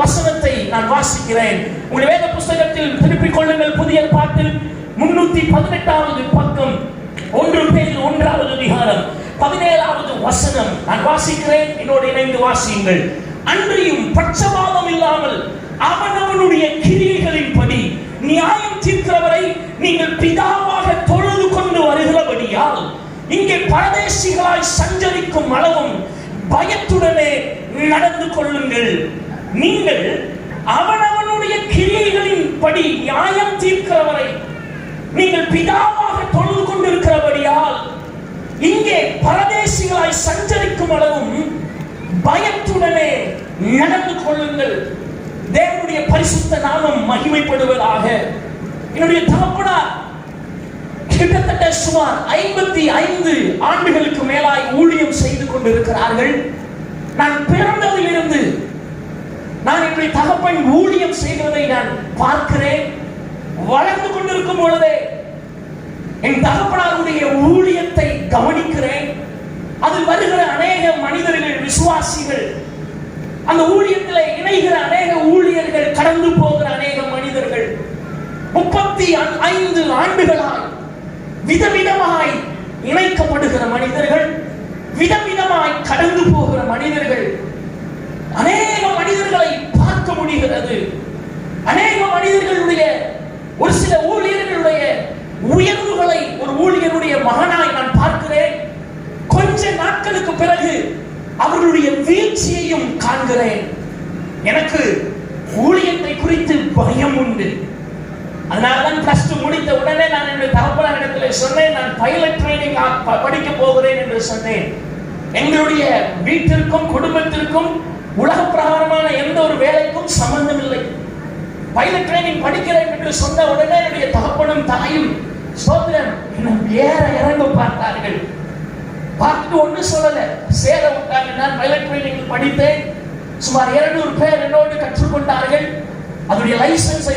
வசனத்தை நான் வாசிக்கிறேன். உங்கள் வேத புஸ்தகத்தில் திருப்பிக் கொள்ளுங்கள். புதிய பாட்டில் முன்னூத்தி பதினெட்டாவது பக்கம். ஒன்று பேர் ஒன்றாவது அதிகாரம் பதினேழாவது வசனம். நான் வாசிக்கிறேன். என்னோடு இணைந்து வாசியுங்கள். அன்றியும் பட்சபாதம் இல்லாமல் அவனவனுடைய கிரியைகளின்படி நியாயம் தீர்க்கிறவரை நீங்கள் பிதாவாக தொழுது கொண்டு வருகிறபடியால் இங்கே பரதேசிகளாய் சஞ்சரிக்கும் அளவும் பயத்துடனே நடந்து கொள்ளுங்கள். நீங்கள் அவனவனுடைய கிரியைகளின் படி நியாயம் தீர்க்கிறவரை நீங்கள் பிதாவாக தொழுது கொண்டிருக்கிறபடியால் இங்கே பரதேசிகளாய் சஞ்சரிக்கும் அளவும் பயத்துடனே நடந்து கொள்ளுங்கள். தேவனுடைய பரிசுத்த நாமம் மகிமைப்படுவதாக. என்னுடைய தகப்பனார் கிட்டத்தட்ட சுமார் ஐம்பத்தி ஐந்து ஆண்டுகளுக்கு மேலாய் ஊழியம் செய்து கொண்டிருக்கிறார்கள். நான் பிறந்ததிலிருந்து நான் தகப்பன் ஊழியம் செய்கிறதை நான் பார்க்கிறேன். வளர்ந்து கொண்டிருக்கும் பொழுதே என் தகப்பனாருடைய ஊழியத்தை கவனிக்கிறேன். அதில் வருகிற அநேக மனிதர்கள் விசுவாசிகள் அந்த ஊழியத்தில் இணைகிற அநேக ஊழியர்கள் கடந்து போகிற அநேக மனிதர்கள் முப்பத்தி ஐந்து ஆண்டுகளாய் விதவிதமாய் இணைக்கப்படுகிற மனிதர்கள் விதவிதமாய் கடந்து போகிற மனிதர்கள் அநேக மனிதர்களை பார்க்க முடிகிறது அநேக மனிதர்களுடைய ஒரு சில ஊழியர்களுடைய உயர்வுகளை ஒரு ஊழியருடைய மகனாய் நான் பார்க்கிறேன். கொஞ்ச நாட்களுக்கு பிறகு அவர்களுடைய வீழ்ச்சியையும் காண்கிறேன். எனக்கு ஊழியத்தை குறித்து பயம் உண்டு. அதனால்தான் பிளஸ் டூ முடித்த உடனே நான் என்னுடைய தகப்பனார் இடத்துல சொன்னேன் நான் பைலட் ட்ரைனிங் படிக்க போகிறேன் என்று சொன்னேன். எங்களுடைய வீட்டிற்கும் குடும்பத்திற்கும் உலக பிரகாரமான எந்த ஒரு வேலைக்கும் சம்பந்தம் பைலட் ட்ரைனிங் படிக்கிறேன் என்று சொன்ன உடனே என்னுடைய தகப்பனும் தாயும் சோதரன் என்ன ஏற இறங்க பார்த்தார்கள். பார்த்து ஒண்ணு சொல்லல. சேர விட்டாங்க நான் பைலட் ட்ரைனிங் படித்தேன். சுமார் இருநூறு பேர் என்னோடு கற்றுக்கொண்டார்கள். அதனுடைய லைசன்ஸை